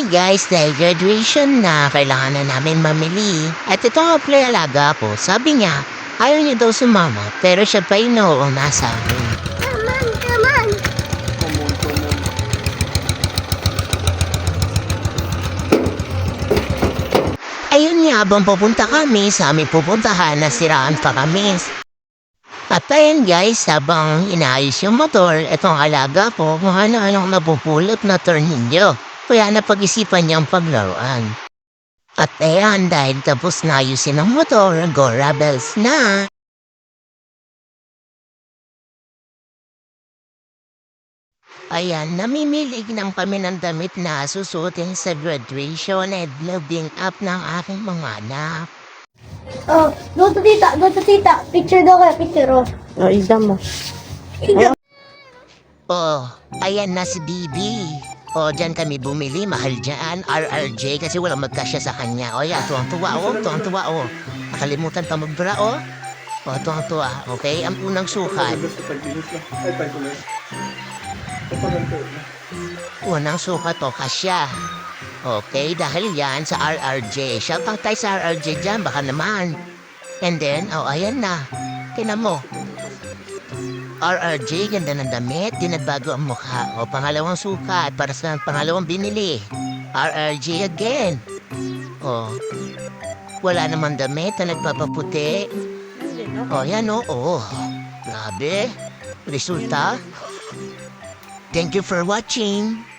Hi guys, dahil graduation na, kailangan na namin mamili. At ito yung alaga ko, sabi niya, ayaw niya daw sumama, pero siya pa yung nauuna sa amin. Come on, come on. Ayun nga, habang pupunta kami sa aming pupuntahan, nasiraan pa kami. At ayun guys, habang inaayos yung motor, itong alaga ko, kung ano-anong napupulot na tornilyo. Kaya napag-isipan niyang paglaruan. At ayan, dahil tapos na ayusin ang motor, go rebels na! Ayan, namimilig ng kami ng damit na susutin sa graduation and moving up ng aking mga anak. Oh, go to tita, go to tita. Picture daw kayo, picture oh. O, exam mo. Oh, ayan na si Bibi. O, dyan kami bumili, mahal dyan, RRJ, kasi wala magkasya sa kanya. O, yan, tuwang-tuwa, o, tuwang-tuwa, o. Nakalimutan pa magbra, o. O, tuwang-tuwa, okay? Ang unang sukat. Unang sukat, o, kasya. Okay, dahil yan sa RRJ. Shout out tayo sa RRJ dyan, baka naman. And then, oh, ayan na. Tinan mo. RRJ, ganda ng damit, di nagbago ang mukha. O pangalawang sukat, para sa pangalawang binili. RRJ again. O, wala naman damit na nagpapaputi. O, yan o, oh. Grabe. Resulta. Thank you for watching.